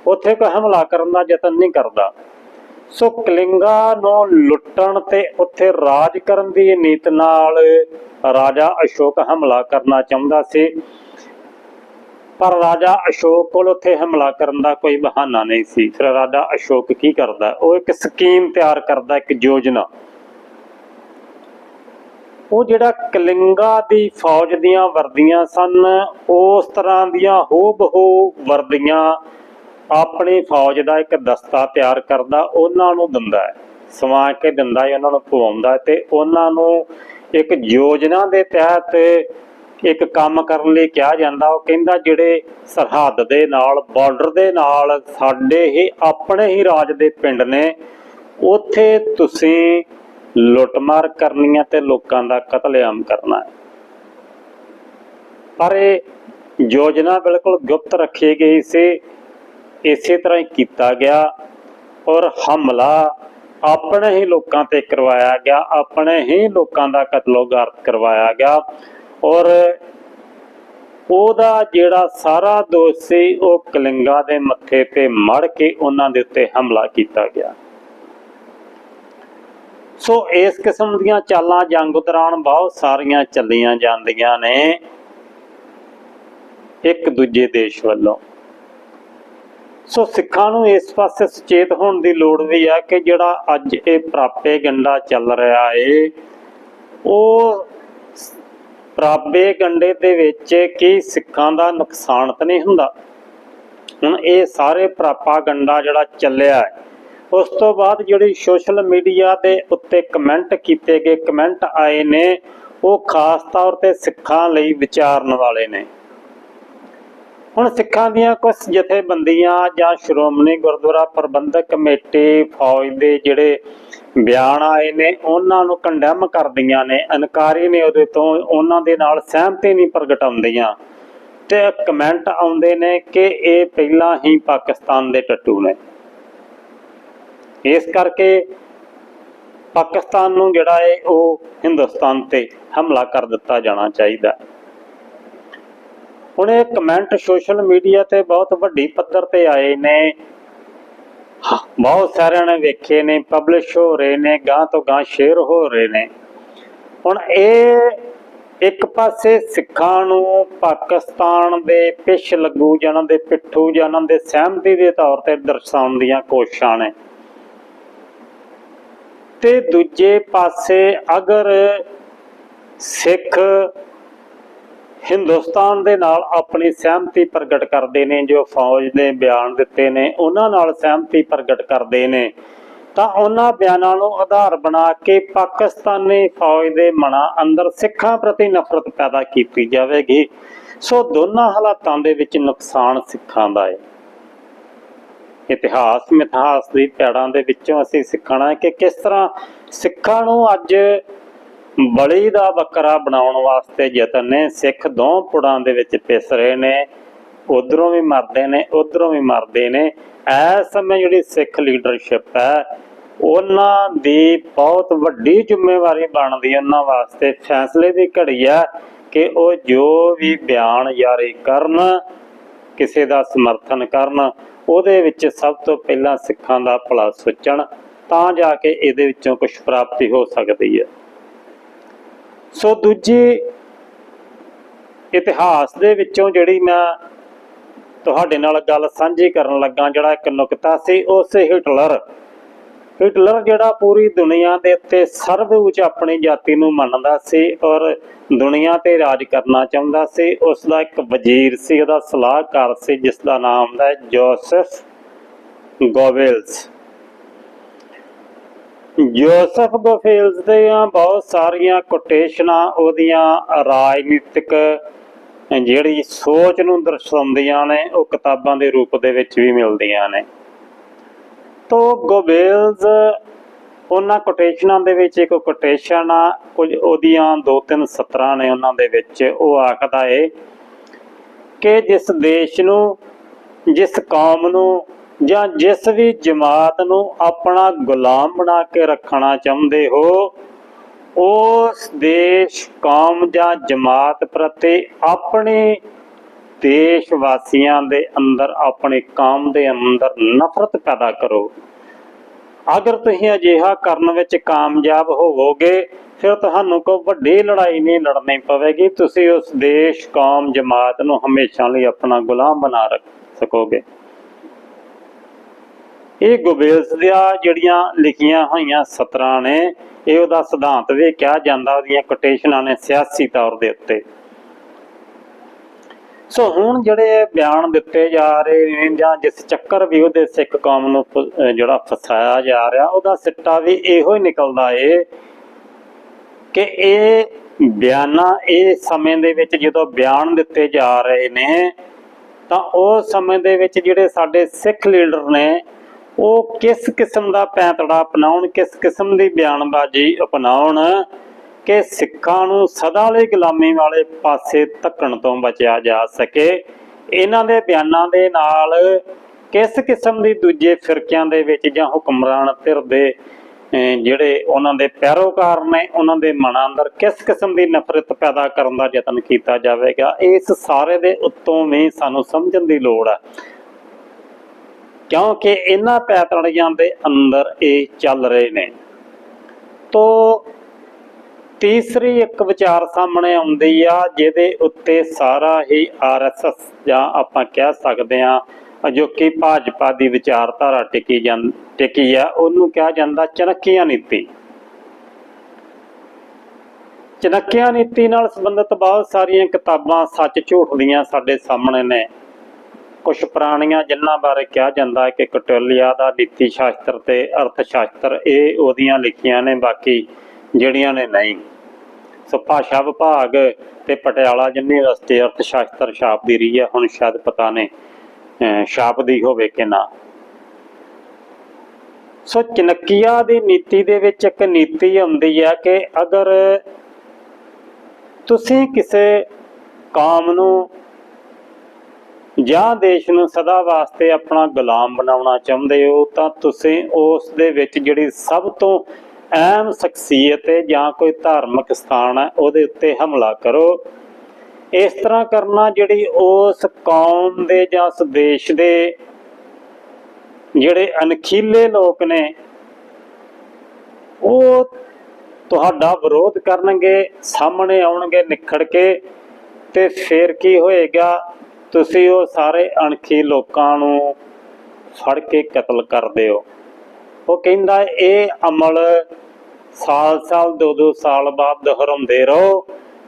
[SPEAKER 1] ਉੱਥੇ ਕੋਈ ਹਮਲਾ ਕਰਨ ਦਾ ਯਤਨ ਨਹੀਂ ਕਰਦਾ। ਸੋ ਕਲਿੰਗਾ ਨੂੰ ਲੁੱਟਣ ਤੇ ਉੱਥੇ ਰਾਜ ਕਰਨ ਦੀ ਨੀਤ ਨਾਲ ਰਾਜਾ ਅਸ਼ੋਕ ਹਮਲਾ ਕਰਨਾ ਚਾਹੁੰਦਾ ਸੀ। ਪਰ ਰਾਜਾ ਅਸ਼ੋਕ ਕੋਲ ਉੱਥੇ ਹਮਲਾ ਕਰਨ ਦਾ ਕੋਈ ਬਹਾਨਾ ਨਹੀਂ ਸੀ। ਫਿਰ ਰਾਜਾ ਅਸ਼ੋਕ ਕੀ ਕਰਦਾ? ਉਹ ਇੱਕ ਸਕੀਮ ਤਿਆਰ ਕਰਦਾ, ਇੱਕ ਯੋਜਨਾ। ਉਹ ਜਿਹੜਾ ਕਲਿੰਗਾ ਦੀ ਫੌਜ ਦੀਆਂ ਵਰਦੀਆਂ ਸਨ, ਉਸ ਤਰ੍ਹਾਂ ਦੀਆਂ ਹੂਬਹੂ ਵਰਦੀਆਂ ਆਪਣੀ ਫੌਜ ਦਾ ਇੱਕ ਦਸਤਾ ਤਿਆਰ ਕਰਦਾ, ਉਹਨਾਂ ਨੂੰ ਦਿੰਦਾ ਹੈ, ਸਵਾ ਕੇ ਦਿੰਦਾ ਹੈ, ਉਹਨਾਂ ਨੂੰ ਪਵਾਉਂਦਾ ਤੇ ਉਹਨਾਂ ਨੂੰ ਇੱਕ ਯੋਜਨਾ ਦੇ ਤਹਿਤ ਇੱਕ ਕੰਮ ਕਰਨ ਲਈ ਕਿਹਾ ਜਾਂਦਾ, ਉਹ ਕਹਿੰਦਾ ਜਿਹੜੇ ਸਰਹੱਦ ਦੇ ਨਾਲ, ਬਾਰਡਰ ਦੇ ਨਾਲ ਸਾਡੇ ਹੀ, ਆਪਣੇ ਹੀ ਰਾਜ ਦੇ ਪਿੰਡ ਨੇ, ਉੱਥੇ ਤੁਸੀਂ ਲੁੱਟਮਾਰ ਕਰਨੀ ਹੈ ਤੇ ਲੋਕਾਂ ਦਾ ਕਤਲੇਆਮ ਕਰਨਾ ਹੈ। ਪਰ ਇਹ ਯੋਜਨਾ ਬਿਲਕੁਲ ਗੁਪਤ ਰੱਖੀ ਗਈ ਸੀ। ਇਸੇ ਤਰ੍ਹਾਂ ਹੀ ਕੀਤਾ ਗਿਆ ਔਰ ਹਮਲਾ ਆਪਣੇ ਹੀ ਲੋਕਾਂ ਤੇ ਕਰਵਾਇਆ ਗਿਆ, ਆਪਣੇ ਹੀ ਲੋਕਾਂ ਦਾ ਕਤਲੋਗਾਰਤ ਕਰਵਾਇਆ ਗਿਆ ਔਰ ਉਹਦਾ ਜਿਹੜਾ ਸਾਰਾ ਦੋਸ਼ ਸੀ, ਉਹ ਕਲਿੰਗਾ ਦੇ ਮੱਥੇ ਤੇ ਮੜ ਕੇ ਉਹਨਾਂ ਦੇ ਉੱਤੇ ਹਮਲਾ ਕੀਤਾ ਗਿਆ। ਸੋ ਇਸ ਕਿਸਮ ਦੀਆਂ ਚਾਲਾਂ ਜੰਗ ਦੌਰਾਨ ਬਹੁਤ ਸਾਰੀਆਂ ਚੱਲੀਆਂ ਜਾਂਦੀਆਂ ਨੇ ਇੱਕ ਦੂਜੇ ਦੇਸ਼ ਵੱਲੋਂ। ਸੋ ਸਿੱਖਾਂ ਨੂੰ ਇਸ ਪਾਸੇ ਸੁਚੇਤ ਹੋਣ ਦੀ ਲੋੜ ਵੀ ਹੈ ਕਿ ਜਿਹੜਾ ਅੱਜ ਇਹ ਪ੍ਰਾਪੇ ਗੰਡਾ ਚੱਲ ਰਿਹਾ ਏ, ਉਹ ਪ੍ਰਾਪੇ ਗੰਡੇ ਦੇ ਵਿੱਚ ਕੀ ਸਿੱਖਾਂ ਦਾ ਨੁਕਸਾਨ ਤਾਂ ਨਹੀਂ ਹੁੰਦਾ? ਹੁਣ ਇਹ ਸਾਰੇ ਪ੍ਰਾਪਾ ਗੰਡਾ ਜਿਹੜਾ ਚੱਲਿਆ ਹੈ ਉਸ ਤੋਂ ਬਾਅਦ ਜਿਹੜੀ ਸੋਸ਼ਲ ਮੀਡੀਆ ਦੇ ਉੱਤੇ ਕਮੈਂਟ ਕੀਤੇ ਗਏ, ਕਮੈਂਟ ਆਏ ਨੇ, ਉਹ ਖਾਸ ਤੌਰ ਤੇ ਸਿੱਖਾਂ ਲਈ ਵਿਚਾਰਨ ਵਾਲੇ ਨੇ। ਹੁਣ ਸਿੱਖਾਂ ਦੀਆਂ ਕੁਝ ਜਥੇਬੰਦੀਆਂ ਜਾਂ ਸ਼੍ਰੋਮਣੀ ਗੁਰਦੁਆਰਾ ਪ੍ਰਬੰਧਕ ਕਮੇਟੀ ਫੌਜ ਦੇ ਜਿਹੜੇ ਬਿਆਨ ਆਏ ਨੇ, ਉਹਨਾਂ ਨੂੰ ਕੰਡੈਮ ਕਰਦੀਆਂ ਨੇ। ਅਨਕਾਰੀ ਨੇ ਉਹਦੇ ਤੋਂ, ਉਹਨਾਂ ਦੇ ਨਾਲ ਸਹਿਮਤੀ ਨਹੀਂ ਪ੍ਰਗਟਾਉਂਦੀਆਂ। ਤੇ ਕਮੈਂਟ ਆਉਂਦੇ ਨੇ ਕਿ ਇਹ ਪਹਿਲਾਂ ਹੀ ਪਾਕਿਸਤਾਨ ਦੇ ਟੱਟੂ ਨੇ। ਇਸ ਕਰਕੇ ਪਾਕਿਸਤਾਨ ਨੂੰ ਜਿਹੜਾ ਹੈ ਉਹ ਹਿੰਦੁਸਤਾਨ ਤੇ ਹਮਲਾ ਕਰ ਦਿੱਤਾ ਜਾਣਾ ਚਾਹੀਦਾ। ਹੁਣ ਇਹ ਕਮੈਂਟ ਸੋਸ਼ਲ ਮੀਡੀਆ ਤੇ ਬਹੁਤ ਵੱਡੀ ਪੱਧਰ ਤੇ ਆਏ ਨੇ। ਬਹੁਤ ਸਾਰਿਆਂ ਨੇ ਵੇਖੇ ਨੇ ਪਬਲਿਸ਼ ਹੋ ਰਹੇ ਨੇ ਗਾਂ ਤੋਂ ਗਾਂ ਸ਼ੇਅਰ ਹੋ ਰਹੇ ਨੇ। ਹੁਣ ਇਹ ਇੱਕ ਪਾਸੇ ਸਿੱਖਾਂ ਨੂੰ ਪਾਕਿਸਤਾਨ ਦੇ ਪਿੱਛ ਲੱਗੂ ਜਨਾਂ ਦੇ ਪਿੱਠੂ ਜਨਾਂ ਦੇ ਸਹਿਮਤੀ ਦੇ ਤੌਰ ਤੇ ਦਰਸਾਉਣ ਦੀਆਂ ਕੋਸ਼ਿਸ਼ਾਂ ਨੇ। ਤੇ ਦੂਜੇ ਪਾਸੇ ਅਗਰ ਸਿੱਖ ਹਿੰਦੁਸਤਾਨ ਦੇ ਨਾਲ ਆਪਣੀ ਸਹਿਮਤੀ ਪ੍ਰਗਟ ਕਰਦੇ ਨੇ, ਜੋ ਫੌਜ ਨੇ ਬਿਆਨ ਦਿੱਤੇ ਨੇ, ਉਹਨਾਂ ਨਾਲ ਸਹਿਮਤੀ ਪ੍ਰਗਟ ਕਰਦੇ ਨੇ, ਤਾਂ ਉਹਨਾਂ ਬਿਆਨਾਂ ਨੂੰ ਆਧਾਰ ਬਣਾ ਕੇ ਪਾਕਿਸਤਾਨੀ ਫੌਜ ਦੇ ਮਨਾਂ ਅੰਦਰ ਸਿੱਖਾਂ ਪ੍ਰਤੀ ਨਫ਼ਰਤ ਪੈਦਾ ਕੀਤੀ ਜਾਵੇਗੀ। ਸੋ ਦੋਨਾਂ ਹਾਲਾਤਾਂ ਦੇ ਵਿੱਚ ਨੁਕਸਾਨ ਸਿੱਖਾਂ ਦਾ ਹੈ। ਇਤਿਹਾਸ, ਮਿਥਿਹਾਸ ਦੀ ਪੈੜਾਂ ਦੇ ਵਿੱਚੋਂ ਅਸੀਂ ਸਿੱਖਣਾ ਕਿ ਕਿਸ ਤਰ੍ਹਾਂ ਸਿੱਖਾਂ ਨੂੰ ਅੱਜ ਬਲੀ ਦਾ ਬੱਕਰਾ ਬਣਾਉਣ ਵਾਸਤੇ ਯਤਨ ਨੇ, ਸਿੱਖ ਦੋ ਪੁੜਾਂ ਦੇ ਵਿੱਚ ਪਿਸ ਰਹੇ ਨੇ, ਉਧਰੋਂ ਵੀ ਮਰਦੇ ਨੇ, ਉਧਰੋਂ ਵੀ ਮਰਦੇ ਨੇ। ਇਸ ਸਮੇਂ ਜਿਹੜੀ ਸਿੱਖ ਲੀਡਰਸ਼ਿਪ ਹੈ, ਉਹਨਾਂ ਦੀ ਬਹੁਤ ਵੱਡੀ ਜ਼ਿੰਮੇਵਾਰੀ ਬਣਦੀ ਉਹਨਾਂ ਵਾਸਤੇ ਫੈਸਲੇ ਦੀ ਘੜੀ ਹੈ ਕਿ ਉਹ ਜੋ ਵੀ ਬਿਆਨ ਜਾਰੀ ਕਰਨ, ਕਿਸੇ ਦਾ ਸਮਰਥਨ ਕਰਨ ਉਹਦੇ ਵਿੱਚ ਸਭ ਤੋਂ ਪਹਿਲਾਂ ਸਿੱਖਾਂ ਦਾ ਭਲਾ ਸੋਚਣ, ਤਾਂ ਜਾ ਕੇ ਇਹਦੇ ਵਿੱਚੋਂ ਕੁਝ ਪ੍ਰਾਪਤੀ ਹੋ ਸਕਦੀ ਹੈ। ਸੋ ਦੂਜੀ ਇਤਿਹਾਸ ਦੇ ਵਿੱਚੋਂ ਜਿਹੜੀ ਮੈਂ ਤੁਹਾਡੇ ਨਾਲ ਗੱਲ ਸਾਂਝੀ ਕਰਨ ਲੱਗਾ, ਜਿਹੜਾ ਇੱਕ ਨੁਕਤਾ ਸੀ ਉਸੇ ਹਿਟਲਰ। ਹਿਟਲਰ ਜਿਹੜਾ ਪੂਰੀ ਦੁਨੀਆ ਦੇ ਉੱਤੇ ਸਰਵਉੱਚ ਆਪਣੀ ਜਾਤੀ ਨੂੰ ਮੰਨਦਾ ਸੀ ਔਰ ਦੁਨੀਆ ਤੇ ਰਾਜ ਕਰਨਾ ਚਾਹੁੰਦਾ ਸੀ ਉਸ ਦਾ ਇੱਕ ਵਜ਼ੀਰ ਸੀ, ਉਹਦਾ ਸਲਾਹਕਾਰ ਸੀ ਜਿਸ ਦਾ ਨਾਮ ਹੈ ਜੋਸਫ ਗੋਬੇਲਸ ਜੋਸਫ ਗੋਫੇਲਸ ਦੀਆਂ ਬਹੁਤ ਸਾਰੀਆਂ ਕੋਟੇਸ਼ਨਾਂ ਉਹਦੀਆਂ ਰਾਜਨੀਤਿਕ ਜਿਹੜੀ ਸੋਚ ਨੂੰ ਦਰਸਾਉਂਦੀਆਂ ਨੇ, ਉਹ ਕਿਤਾਬਾਂ ਦੇ ਰੂਪ ਦੇ ਵਿੱਚ ਵੀ ਮਿਲਦੀਆਂ ਨੇ। ਤੋ ਗੋਬੇਲਸ ਉਹਨਾਂ ਕੋਟੇਸ਼ਨਾਂ ਦੇ ਵਿੱਚ ਇੱਕ ਕੋਟੇਸ਼ਨ ਆ, ਕੁਝ ਉਹਦੀਆਂ ਦੋ ਤਿੰਨ ਸਤਰਾਂ ਨੇ ਉਹਨਾਂ ਦੇ ਵਿੱਚ, ਉਹ ਆਖਦਾ ਏ ਕਿ ਜਿਸ ਦੇਸ਼ ਨੂੰ, ਜਿਸ ਕੌਮ ਨੂੰ ਜਾਂ ਜਿਸ ਵੀ ਜਮਾਤ ਨੂੰ ਆਪਣਾ ਗੁਲਾਮ ਬਣਾ ਕੇ ਰੱਖਣਾ ਚਾਹੁੰਦੇ ਹੋ, ਉਸ ਦੇਸ਼, ਕੌਮ ਜਾਂ ਜਮਾਤ ਪ੍ਰਤੀ ਆਪਣੇ ਦੇਸ਼ ਵਾਸੀਆਂ ਦੇ ਅੰਦਰ, ਆਪਣੀ ਕੌਮ ਦੇ ਅੰਦਰ ਨਫ਼ਰਤ ਪੈਦਾ ਕਰੋ। ਅਗਰ ਤੁਸੀਂ ਅਜਿਹਾ ਕਰਨ ਵਿੱਚ ਕਾਮਯਾਬ ਹੋਵੋਗੇ, ਫਿਰ ਤੁਹਾਨੂੰ ਕੋਈ ਵੱਡੀ ਲੜਾਈ ਨਹੀਂ ਲੜਨੀ ਪਵੇਗੀ। ਤੁਸੀਂ ਉਸ ਦੇਸ਼, ਕੌਮ, ਜਮਾਤ ਨੂੰ ਹਮੇਸ਼ਾ ਲਈ ਆਪਣਾ ਗੁਲਾਮ ਬਣਾ ਰੱਖ ਸਕੋਗੇ। ਇਹ ਗੋਬੇਲਸ ਦੀਆਂ ਜਿਹੜੀਆਂ ਲਿਖੀਆਂ ਹੋਈਆਂ ਸਤਰਾਂ ਨੇ, ਇਹ ਉਹਦਾ ਸਿਧਾਂਤ ਵੀ ਕਿਹਾ ਜਾਂਦਾ, ਉਹਦੀਆਂ ਕੋਟੇਸ਼ਨਾਂ ਨੇ ਸਿਆਸੀ ਤੌਰ ਦੇ ਉੱਤੇ। ਸੋ ਹੁਣ ਜਿਹੜੇ ਬਿਆਨ ਦਿੱਤੇ ਜਾ ਰਹੇ ਨੇ ਜਾਂ ਜਿਸ ਚੱਕਰ ਵੀ ਉਹਦੇ ਸਿੱਖ ਕੌਮ ਨੂੰ ਜਿਹੜਾ ਫਸਾਇਆ ਜਾ ਰਿਹਾ, ਉਹਦਾ ਸਿੱਟਾ ਵੀ ਇਹੋ ਹੀ ਨਿਕਲਦਾ ਏ ਕਿ ਇਹ ਬਿਆਨਾਂ, ਇਹ ਸਮੇਂ ਦੇ ਵਿੱਚ ਜਦੋਂ ਬਿਆਨ ਦਿੱਤੇ ਜਾ ਰਹੇ ਨੇ, ਤਾਂ ਉਸ ਸਮੇਂ ਦੇ ਵਿੱਚ ਜਿਹੜੇ ਸਾਡੇ ਸਿੱਖ ਲੀਡਰ ਨੇ, ਉਹ ਕਿਸ ਕਿਸਮ ਦਾ ਪੈਂਤੜਾ ਅਪਣਾਉਣ, ਕਿਸ ਕਿਸਮ ਦੀ ਬਿਆਨਬਾਜ਼ੀ ਅਪਣਾਉਣ ਕਿ ਸਿੱਖਾਂ ਨੂੰ ਸਦਾ ਲਈ ਗੁਲਾਮੀ ਵਾਲੇ ਪਾਸੇ ਧੱਕਣ ਤੋਂ ਬਚਿਆ ਜਾ ਸਕੇ। ਇਹਨਾਂ ਦੇ ਬਿਆਨਾਂ ਦੇ ਨਾਲ ਕਿਸ ਕਿਸਮ ਦੀ ਦੂਜੇ ਫਿਰਕਿਆਂ ਦੇ ਵਿੱਚ ਜਾਂ ਹੁਕਮਰਾਨ ਧਿਰ ਦੇ ਜਿਹੜੇ ਉਹਨਾਂ ਦੇ ਪੈਰੋਕਾਰ ਨੇ, ਉਹਨਾਂ ਦੇ ਮਨਾਂ ਅੰਦਰ ਕਿਸ ਕਿਸਮ ਦੀ ਨਫ਼ਰਤ ਪੈਦਾ ਕਰਨ ਦਾ ਯਤਨ ਕੀਤਾ ਜਾਵੇਗਾ, ਇਸ ਸਾਰੇ ਦੇ ਉੱਤੋਂ ਵੀ ਸਾਨੂੰ ਸਮਝਣ ਦੀ ਲੋੜ ਹੈ ਕਿਉਂਕਿ ਇਹਨਾਂ ਪੈਤੜੀਆਂ ਦੇ ਅੰਦਰ ਇਹ ਚੱਲ ਰਹੇ ਨੇ। ਤੋ ਤੀਸਰੀ ਇੱਕ ਵਿਚਾਰ ਸਾਹਮਣੇ ਆਉਂਦੀ ਆ, ਜਿਹਦੇ ਉੱਤੇ ਸਾਰਾ ਹੀ ਆਰਐਸਐਸ ਜਾਂ ਆਪਾਂ ਕਹਿ ਸਕਦੇ ਆ ਅਜੋਕੀ ਭਾਜਪਾ ਦੀ ਵਿਚਾਰਧਾਰਾ ਟਿਕੀ ਜਾਂ, ਟਿਕੀ ਆ, ਉਹਨੂੰ ਕਿਹਾ ਜਾਂਦਾ ਚਨੱਕੀਆ ਨੀਤੀ। ਚਨੱਕੀਆ ਨੀਤੀ ਨਾਲ ਸੰਬੰਧਿਤ ਬਹੁਤ ਸਾਰੀਆਂ ਕਿਤਾਬਾਂ ਸੱਚ ਝੂਠ ਦੀਆਂ ਸਾਡੇ ਸਾਹਮਣੇ ਨੇ। ਕੁਝ ਪੁਰਾਣੀਆਂ ਜਿਨ੍ਹਾਂ ਬਾਰੇ ਕਿਹਾ ਜਾਂਦਾ ਹੈ ਕਿ ਕਟੋਲੀਆ ਦਾ ਨੀਤੀ ਸ਼ਾਸਤਰ ਤੇ ਅਰਥ ਸ਼ਾਸਤਰ, ਇਹ ਉਹਦੀਆਂ ਲਿਖੀਆਂ ਨੇ, ਬਾਕੀ ਜਿਹੜੀਆਂ ਨੇ ਨਹੀਂ। ਸੋ ਭਾਸ਼ਾ ਵਿਭਾਗ ਤੇ ਪਟਿਆਲਾ ਯੂਨੀਵਰਸਿਟੀ ਅਰਥ ਸ਼ਾਸਤਰ ਛਾਪ ਰਹੀ ਹੈ, ਹੁਣ ਸ਼ਾਇਦ ਪਤਾ ਨਹੀਂ ਅਹ ਹੋਵੇ ਕਿ ਨਾ। ਸੋ ਚਨਕੀਆ ਦੀ ਨੀਤੀ ਦੇ ਵਿੱਚ ਇੱਕ ਨੀਤੀ ਆਉਂਦੀ ਹੈ ਕਿ ਅਗਰ ਤੁਸੀਂ ਕਿਸੇ ਕਾਮ ਨੂੰ ਜਾਂ ਦੇਸ਼ ਨੂੰ ਸਦਾ ਵਾਸਤੇ ਆਪਣਾ ਗੁਲਾਮ ਬਣਾਉਣਾ ਚਾਹੁੰਦੇ ਹੋ, ਤਾਂ ਤੁਸੀਂ ਉਸ ਦੇ ਵਿੱਚ ਜਿਹੜੀ ਸਭ ਤੋਂ ਅਹਿਮ ਸ਼ਖਸੀਅਤ ਹੈ ਜਾਂ ਕੋਈ ਧਾਰਮਿਕ ਸਥਾਨ ਹੈ, ਉਹਦੇ ਉੱਤੇ ਹਮਲਾ ਕਰੋ। ਇਸ ਤਰ੍ਹਾਂ ਕਰਨਾ ਜਿਹੜੀ ਉਸ ਕੌਮ ਦੇ ਜਾਂ ਉਸ ਦੇਸ਼ ਦੇ ਜਿਹੜੇ ਅਣਖੀਲੇ ਲੋਕ ਨੇ, ਉਹ ਤੁਹਾਡਾ ਵਿਰੋਧ ਕਰਨਗੇ, ਸਾਹਮਣੇ ਆਉਣਗੇ ਨਿਖੜ ਕੇ ਤੇ ਫਿਰ ਕੀ ਹੋਏਗਾ? ਤੁਸੀਂ ਉਹ ਸਾਰੇ ਅਣਖੀ ਲੋਕਾਂ ਨੂੰ ਫੜ ਕੇ ਕਤਲ ਕਰਦੇ ਹੋ ਉਹ ਕਹਿੰਦਾ, ਇਹ ਅਮਲ ਸਾਲ-ਸਾਲ ਦੋ-ਦੋ ਸਾਲ ਬਾਅਦ ਦੁਹਰਾਉਂਦੇ ਰਹੋ।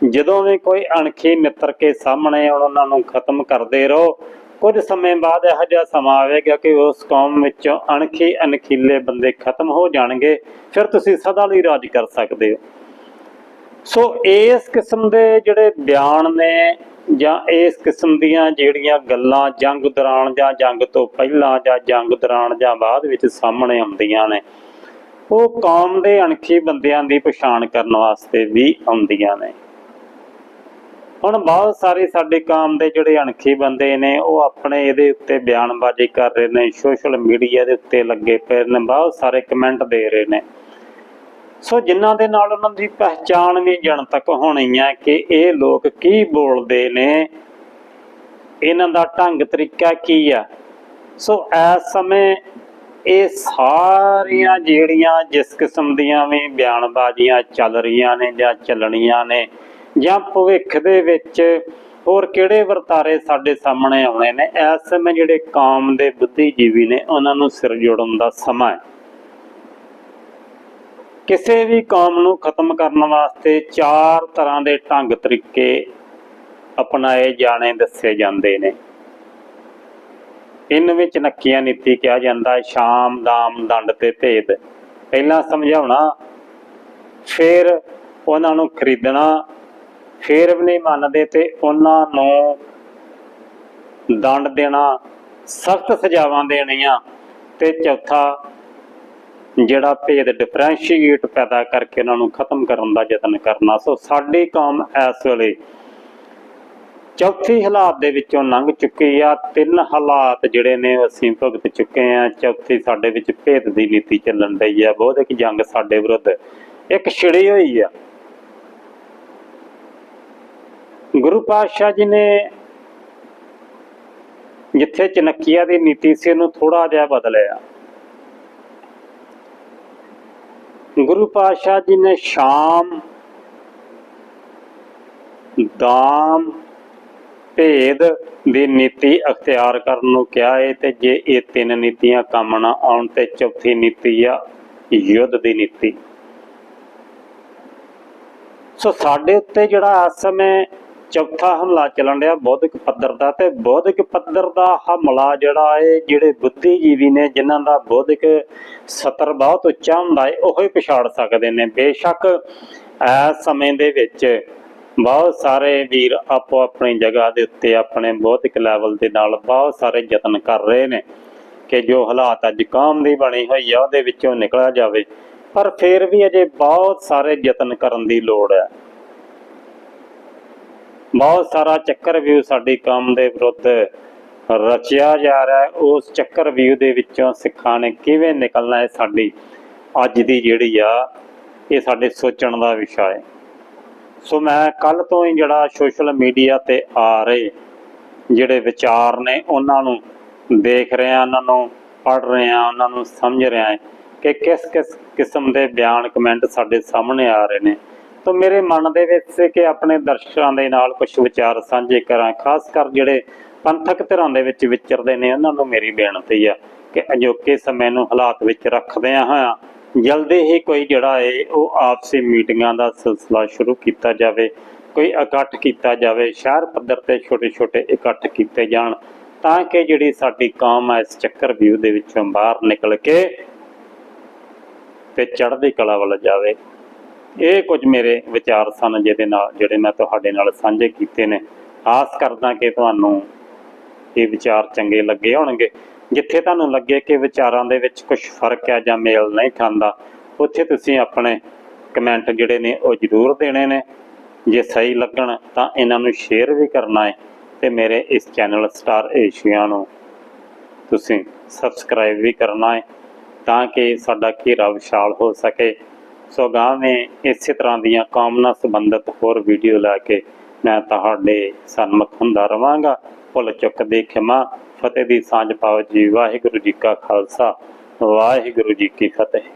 [SPEAKER 1] ਜਦੋਂ ਵੀ ਕੋਈ ਅਣਖੀ ਮਿੱਤਰ ਕੇ ਸਾਹਮਣੇ ਆਉਣ, ਉਹਨਾਂ ਨੂੰ ਖਤਮ ਕਰਦੇ ਰਹੋ। ਕੁਝ ਸਮੇਂ ਬਾਅਦ ਇਹੋ ਜਿਹਾ ਸਮਾਂ ਆਵੇਗਾ ਕਿ ਉਸ ਕੌਮ ਵਿੱਚੋਂ ਅਣਖੀ ਅਣਖੀਲੇ ਬੰਦੇ ਖਤਮ ਹੋ ਜਾਣਗੇ। ਫਿਰ ਤੁਸੀਂ ਸਦਾ ਲਈ ਰਾਜ ਕਰ ਸਕਦੇ ਹੋ। ਸੋ ਇਸ ਕਿਸਮ ਦੇ ਜਿਹੜੇ ਬਿਆਨ ਨੇ ਜਾਂ ਇਸ ਕਿਸਮ ਦੀਆਂ ਜਿਹੜੀਆਂ ਗੱਲਾਂ ਜੰਗ ਦੌਰਾਨ ਜਾਂ ਜੰਗ ਤੋਂ ਪਹਿਲਾਂ ਜਾਂ ਜੰਗ ਦੌਰਾਨ ਜਾਂ ਬਾਅਦ ਵਿੱਚ ਸਾਹਮਣੇ ਆਉਂਦੀਆਂ ਨੇ, ਉਹ ਕੌਮ ਦੇ ਅਣਖੀ ਬੰਦਿਆਂ ਦੀ ਪਛਾਣ ਕਰਨ ਵਾਸਤੇ ਵੀ ਆਉਂਦੀਆਂ ਨੇ। ਹੁਣ ਬਹੁਤ ਸਾਰੇ ਸਾਡੇ ਕਾਮ ਦੇ ਜਿਹੜੇ ਅਣਖੀ ਬੰਦੇ ਨੇ, ਉਹ ਆਪਣੇ ਇਹਦੇ ਉੱਤੇ ਬਿਆਨਬਾਜ਼ੀ ਕਰ ਰਹੇ ਨੇ, ਸੋਸ਼ਲ ਮੀਡੀਆ ਦੇ ਉੱਤੇ ਲੱਗੇ ਪਏ ਨੇ, ਬਹੁਤ ਸਾਰੇ ਕਮੈਂਟ ਦੇ ਰਹੇ ਨੇ। ਸੋ ਜਿਨ੍ਹਾਂ ਦੇ ਨਾਲ ਉਹਨਾਂ ਦੀ ਪਹਿਚਾਣ ਵੀ ਜਨਤਕ ਹੋਣੀ ਹੈ ਕਿ ਇਹ ਲੋਕ ਕੀ ਬੋਲਦੇ ਨੇ, ਇਹਨਾਂ ਦਾ ਢੰਗ ਤਰੀਕਾ ਕੀ ਆ? ਸੋ ਇਸ ਸਮੇਂ ਇਹ ਸਾਰੀਆਂ ਜਿਹੜੀਆਂ ਜਿਸ ਕਿਸਮ ਦੀਆਂ ਵੀ ਬਿਆਨਬਾਜ਼ੀਆਂ ਚੱਲ ਰਹੀਆਂ ਨੇ ਜਾਂ ਚੱਲਣੀਆਂ ਨੇ ਜਾਂ ਭਵਿੱਖ ਦੇ ਵਿੱਚ ਹੋਰ ਕਿਹੜੇ ਵਰਤਾਰੇ ਸਾਡੇ ਸਾਹਮਣੇ ਆਉਣੇ ਨੇ, ਇਸ ਸਮੇਂ ਜਿਹੜੇ ਕਾਮ ਦੇ ਬੁੱਧੀਜੀਵੀ ਨੇ, ਉਹਨਾਂ ਨੂੰ ਸਿਰ ਜੋੜਨ ਦਾ ਸਮਾਂ ਹੈ। ਕਿਸੇ ਵੀ ਕੌਮ ਨੂੰ ਖਤਮ ਕਰਨ ਵਾਸਤੇ ਚਾਰ ਤਰ੍ਹਾਂ ਦੇ ਢੰਗ ਤਰੀਕੇ ਅਪਣਾਏ ਜਾਣੇ ਦੱਸੇ ਜਾਂਦੇ ਨੇ। ਇਨ ਵਿੱਚ ਨੱਕੀਆਂ ਨੀਤੀ ਕਿਹਾ ਜਾਂਦਾ ਹੈ, ਸ਼ਾਮ, ਦਾਮ, ਦੰਡ ਤੇ ਭੇਦ। ਪਹਿਲਾਂ ਸਮਝਾਉਣਾ, ਫਿਰ ਉਹਨਾਂ ਨੂੰ ਖਰੀਦਣਾ, ਫਿਰ ਵੀ ਨਹੀਂ ਮੰਨਦੇ ਤੇ ਉਹਨਾਂ ਨੂੰ ਦੰਡ ਦੇਣਾ, ਸਖਤ ਸਜ਼ਾਵਾਂ ਦੇਣੀਆਂ ਤੇ ਚੌਥਾ ਜਿਹੜਾ ਭੇਦ ਡਿਫਰੈਂਸ਼ੀਏਟ ਪੈਦਾ ਕਰਕੇ ਉਹਨਾਂ ਨੂੰ ਖਤਮ ਕਰਨ ਦਾ ਯਤਨ ਕਰਨਾ। ਸੋ ਸਾਡੀ ਕੌਮ ਇਸ ਵੇਲੇ ਚੌਥੀ ਹਾਲਾਤ ਦੇ ਵਿੱਚੋਂ ਲੰਘ ਚੁੱਕੀ ਆ। ਤਿੰਨ ਹਾਲਾਤ ਜਿਹੜੇ ਨੇ ਅਸੀਂ ਭੁਗਤ ਚੁੱਕੇ ਆ। ਚੌਥੀ ਸਾਡੇ ਵਿੱਚ ਭੇਦ ਦੀ ਨੀਤੀ ਚੱਲਣ ਰਹੀ ਆ। ਬਹੁਤ ਇੱਕ ਜੰਗ ਸਾਡੇ ਵਿਰੁੱਧ ਇੱਕ ਛਿੜੀ ਹੋਈ ਆ। ਗੁਰੂ ਪਾਤਸ਼ਾਹ ਜੀ ਨੇ ਜਿੱਥੇ ਚਨਕੀਆ ਦੀ ਨੀਤੀ ਸੀ, ਉਹਨੂੰ ਥੋੜਾ ਜਿਹਾ ਬਦਲਿਆ। ਗੁਰੂ ਪਾਤਸ਼ਾਹ ਜੀ ਨੇ ਸ਼ਾਮ, ਦਾਮ, ਭੇਦ ਦੀ ਨੀਤੀ ਅਖਤਿਆਰ ਕਰਨ ਨੂੰ ਕਿਹਾ ਹੈ ਤੇ ਜੇ ਇਹ ਤਿੰਨ ਨੀਤੀਆਂ ਕੰਮ ਨਾ ਆਉਣ ਤੇ ਚੌਥੀ ਨੀਤੀ ਆ ਯੁੱਧ ਦੀ ਨੀਤੀ। ਸੋ ਸਾਡੇ ਉੱਤੇ ਜਿਹੜਾ ਇਸ ਸਮੇਂ ਚੌਥਾ ਹਮਲਾ ਚੱਲਣ ਰਿਹਾ ਬੌਧਿਕ ਪੱਧਰ ਦਾ ਤੇ ਬੌਧਿਕ ਪੱਧਰ ਦਾ ਹਮਲਾ ਜਿਹੜਾ ਹੈ ਜਿਹੜੇ ਬੁੱਧੀਜੀਵੀ ਨੇ ਜਿਨ੍ਹਾਂ ਦਾ ਬੌਧਿਕ ਸਤਰ ਬਹੁਤ ਉੱਚਾ ਹੁੰਦਾ ਹੈ ਉਹ ਹੀ ਪਛਾੜ ਸਕਦੇ ਨੇ। ਬੇਸ਼ੱਕ ਇਸ ਸਮੇਂ ਦੇ ਵਿੱਚ ਬਹੁਤ ਸਾਰੇ ਵੀਰ ਆਪੋ ਆਪਣੀ ਜਗ੍ਹਾ ਦੇ ਉੱਤੇ ਆਪਣੇ ਬੌਧਿਕ ਲੈਵਲ ਦੇ ਨਾਲ ਬਹੁਤ ਸਾਰੇ ਯਤਨ ਕਰ ਰਹੇ ਨੇ ਕਿ ਜੋ ਹਾਲਾਤ ਅੱਜ ਕੌਮ ਦੀ ਬਣੀ ਹੋਈ ਆ, ਉਹਦੇ ਵਿੱਚੋਂ ਨਿਕਲਿਆ ਜਾਵੇ। ਪਰ ਫਿਰ ਵੀ ਅਜੇ ਬਹੁਤ ਸਾਰੇ ਯਤਨ ਕਰਨ ਦੀ ਲੋੜ ਹੈ। ਬਹੁਤ ਸਾਰਾ ਚੱਕਰ ਵਿਊ ਸਾਡੀ ਕੌਮ ਦੇ ਵਿਰੁੱਧ ਰਚਿਆ ਜਾ ਰਿਹਾ ਹੈ। ਉਸ ਚੱਕਰ ਵਿਊ ਦੇ ਵਿੱਚੋਂ ਸਿੱਖਾਂ ਨੇ ਕਿਵੇਂ ਨਿਕਲਣਾ ਹੈ ਸਾਡੀ ਅੱਜ ਦੀ ਜਿਹੜੀ ਆ, ਇਹ ਸਾਡੇ ਸੋਚਣ ਦਾ ਵਿਸ਼ਾ ਹੈ। ਸੋ ਮੈਂ ਕੱਲ ਤੋਂ ਹੀ ਜਿਹੜਾ ਸੋਸ਼ਲ ਮੀਡੀਆ ਤੇ ਆ ਰਹੇ ਜਿਹੜੇ ਵਿਚਾਰ ਨੇ, ਉਹਨਾਂ ਨੂੰ ਦੇਖ ਰਿਹਾ, ਉਹਨਾਂ ਨੂੰ ਪੜ ਰਿਹਾ, ਉਹਨਾਂ ਨੂੰ ਸਮਝ ਰਿਹਾ ਕਿ ਕਿਸ ਕਿਸ ਕਿਸਮ ਦੇ ਬਿਆਨ ਕਮੈਂਟ ਸਾਡੇ ਸਾਹਮਣੇ ਆ ਰਹੇ ਨੇ। ਤਾਂ ਮੇਰੇ ਮਨ ਦੇ ਵਿੱਚ ਸੀ ਕਿ ਆਪਣੇ ਦਰਸ਼ਕਾਂ ਦੇ ਨਾਲ ਕੁਝ ਵਿਚਾਰ ਸਾਂਝੇ ਕਰਾਂ, ਖਾਸ ਕਰ ਜਿਹੜੇ ਪੰਥਕ ਧਿਰਾਂ ਦੇ ਵਿੱਚ ਵਿਚਰਦੇ ਨੇ, ਉਹਨਾਂ ਨੂੰ ਮੇਰੀ ਬੇਨਤੀ ਆ ਕਿ ਅਜੋਕੇ ਸਮੇਂ ਨੂੰ ਹਾਲਾਤ ਵਿੱਚ ਰੱਖਦਿਆਂ ਹੋਇਆਂ ਜਲਦੀ ਹੀ ਕੋਈ ਜਿਹੜਾ ਹੈ ਉਹ ਆਪਸੀ ਮੀਟਿੰਗਾਂ ਦਾ ਸਿਲਸਿਲਾ ਸ਼ੁਰੂ ਕੀਤਾ ਜਾਵੇ, ਕੋਈ ਇਕੱਠ ਕੀਤਾ ਜਾਵੇ, ਸ਼ਹਿਰ ਪੱਧਰ ਤੇ ਛੋਟੇ ਛੋਟੇ ਇਕੱਠ ਕੀਤੇ ਜਾਣ, ਤਾਂ ਕਿ ਜਿਹੜੀ ਸਾਡੀ ਕੌਮ ਹੈ ਇਸ ਚੱਕਰ ਵਿਊ ਦੇ ਵਿੱਚੋਂ ਬਾਹਰ ਨਿਕਲ ਕੇ ਤੇ ਚੜ੍ਹਦੀ ਕਲਾ ਵੱਲ ਜਾਵੇ। ਇਹ ਕੁਝ ਮੇਰੇ ਵਿਚਾਰ ਸਨ ਜਿਹਦੇ ਨਾਲ, ਜਿਹੜੇ ਮੈਂ ਤੁਹਾਡੇ ਨਾਲ ਸਾਂਝੇ ਕੀਤੇ ਨੇ। ਆਸ ਕਰਦਾ ਕਿ ਤੁਹਾਨੂੰ ਇਹ ਵਿਚਾਰ ਚੰਗੇ ਲੱਗੇ ਹੋਣਗੇ। ਜਿੱਥੇ ਤੁਹਾਨੂੰ ਲੱਗੇ ਕਿ ਵਿਚਾਰਾਂ ਦੇ ਵਿੱਚ ਕੁਝ ਫ਼ਰਕ ਹੈ ਜਾਂ ਮੇਲ ਨਹੀਂ ਖਾਂਦਾ, ਉੱਥੇ ਤੁਸੀਂ ਆਪਣੇ ਕਮੈਂਟ ਜਿਹੜੇ ਨੇ ਉਹ ਜ਼ਰੂਰ ਦੇਣੇ ਨੇ। ਜੇ ਸਹੀ ਲੱਗਣ ਤਾਂ ਇਹਨਾਂ ਨੂੰ ਸ਼ੇਅਰ ਵੀ ਕਰਨਾ ਹੈ ਤੇ ਮੇਰੇ ਇਸ ਚੈਨਲ ਸਟਾਰ ਏਸ਼ੀਆ ਨੂੰ ਤੁਸੀਂ ਸਬਸਕ੍ਰਾਈਬ ਵੀ ਕਰਨਾ ਹੈ ਤਾਂ ਕਿ ਸਾਡਾ ਘੇਰਾ ਵਿਸ਼ਾਲ ਹੋ ਸਕੇ। ਸੋਗਾਵੇਂ ਇਸੇ ਤਰ੍ਹਾਂ ਦੀਆਂ ਕਾਮਨਾ ਸੰਬੰਧਤ ਹੋਰ ਵੀਡੀਓ ਲੈ ਕੇ ਮੈਂ ਤੁਹਾਡੇ ਸਨਮਤ ਹੁੰਦਾ ਰਵਾਂਗਾ। ਭੁੱਲ ਚੁੱਕ ਦੇ ਖਿਮਾ, ਫਤਿਹ ਦੀ ਸਾਂਝ ਪਾਓ ਜੀ। ਵਾਹਿਗੁਰੂ ਜੀ ਕਾ ਖਾਲਸਾ, ਵਾਹਿਗੁਰੂ ਜੀ ਕੀ ਫਤਿਹ।